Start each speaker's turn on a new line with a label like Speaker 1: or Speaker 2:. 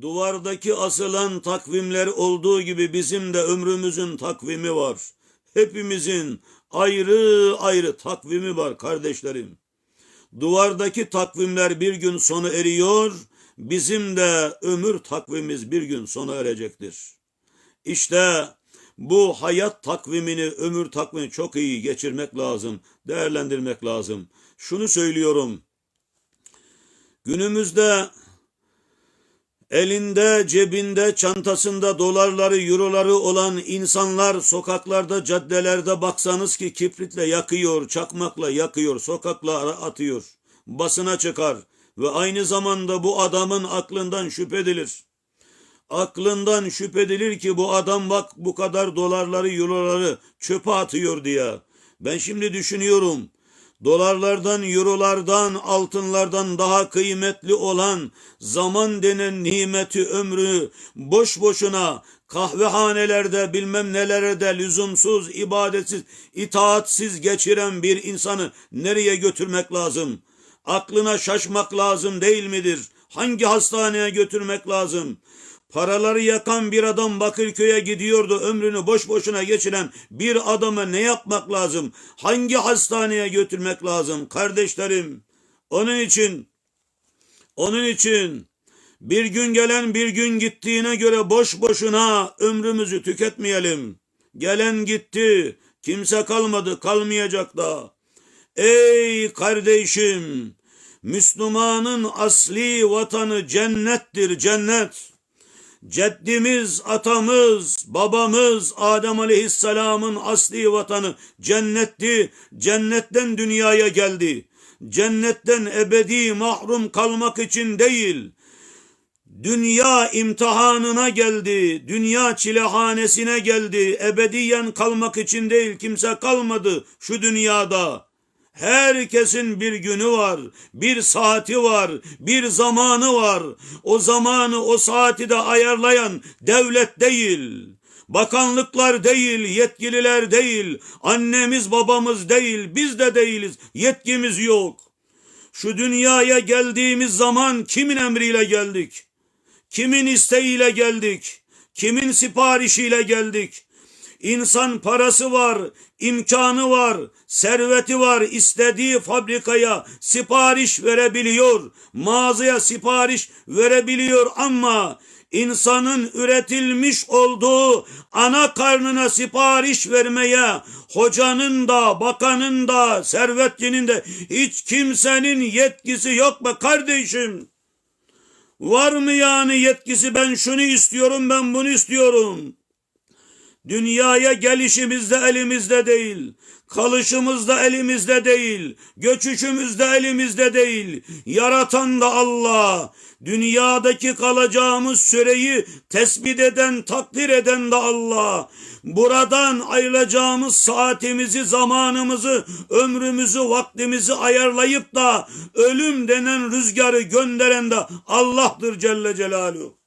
Speaker 1: Duvardaki asılan takvimler olduğu gibi bizim de ömrümüzün takvimi var. Hepimizin ayrı ayrı takvimi var kardeşlerim. Duvardaki takvimler bir gün sona eriyor, bizim de ömür takvimimiz bir gün sona erecektir. İşte bu hayat takvimini, ömür takvimini çok iyi geçirmek lazım, değerlendirmek lazım. Şunu söylüyorum. Günümüzde elinde, cebinde, çantasında dolarları, euroları olan insanlar sokaklarda, caddelerde baksanız ki kibritle yakıyor, çakmakla yakıyor, sokaklara atıyor. Basına çıkar ve aynı zamanda bu adamın aklından şüphedilir. Aklından şüphedilir ki bu adam bak bu kadar dolarları, euroları çöpe atıyor diye. Ben şimdi düşünüyorum. Dolarlardan, eurolardan, altınlardan daha kıymetli olan zaman denen nimeti ömrü boş boşuna kahvehanelerde bilmem nelerde lüzumsuz, ibadetsiz, itaatsiz geçiren bir insanı nereye götürmek lazım? Aklına şaşmak lazım değil midir? Hangi hastaneye götürmek lazım? Paraları yakan bir adam Bakırköy'e gidiyordu. Ömrünü boş boşuna geçiren bir adama ne yapmak lazım? Hangi hastaneye götürmek lazım? Kardeşlerim, onun için, onun için bir gün gelen bir gün gittiğine göre boş boşuna ömrümüzü tüketmeyelim. Gelen gitti, kimse kalmadı, kalmayacak da. Ey kardeşim, Müslümanın asli vatanı cennettir, cennet. Ceddimiz, atamız, babamız Adem Aleyhisselam'ın asli vatanı cennetti. Cennetten dünyaya geldi. Cennetten ebedi mahrum kalmak için değil. Dünya imtihanına geldi. Dünya çilehanesine geldi. Ebediyen kalmak için değil. Kimse kalmadı şu dünyada. Herkesin bir günü var, bir saati var, bir zamanı var. O zamanı, o saati de ayarlayan devlet değil. Bakanlıklar değil, yetkililer değil, annemiz babamız değil, biz de değiliz, yetkimiz yok. Şu dünyaya geldiğimiz zaman kimin emriyle geldik? Kimin isteğiyle geldik? Kimin siparişiyle geldik? İnsan parası var, imkanı var, serveti var, istediği fabrikaya sipariş verebiliyor, mağazaya sipariş verebiliyor ama insanın üretilmiş olduğu ana karnına sipariş vermeye hocanın da, bakanın da, servetçinin de hiç kimsenin yetkisi yok be kardeşim. Var mı yani yetkisi ben şunu istiyorum ben bunu istiyorum. Dünyaya gelişimiz de elimizde değil. Kalışımız da elimizde değil. Göçüşümüz de elimizde değil. Yaratan da Allah. Dünyadaki kalacağımız süreyi tespit eden, takdir eden de Allah. Buradan ayrılacağımız saatimizi, zamanımızı, ömrümüzü, vaktimizi ayarlayıp da ölüm denen rüzgarı gönderen de Allah'tır Celle Celaluhu.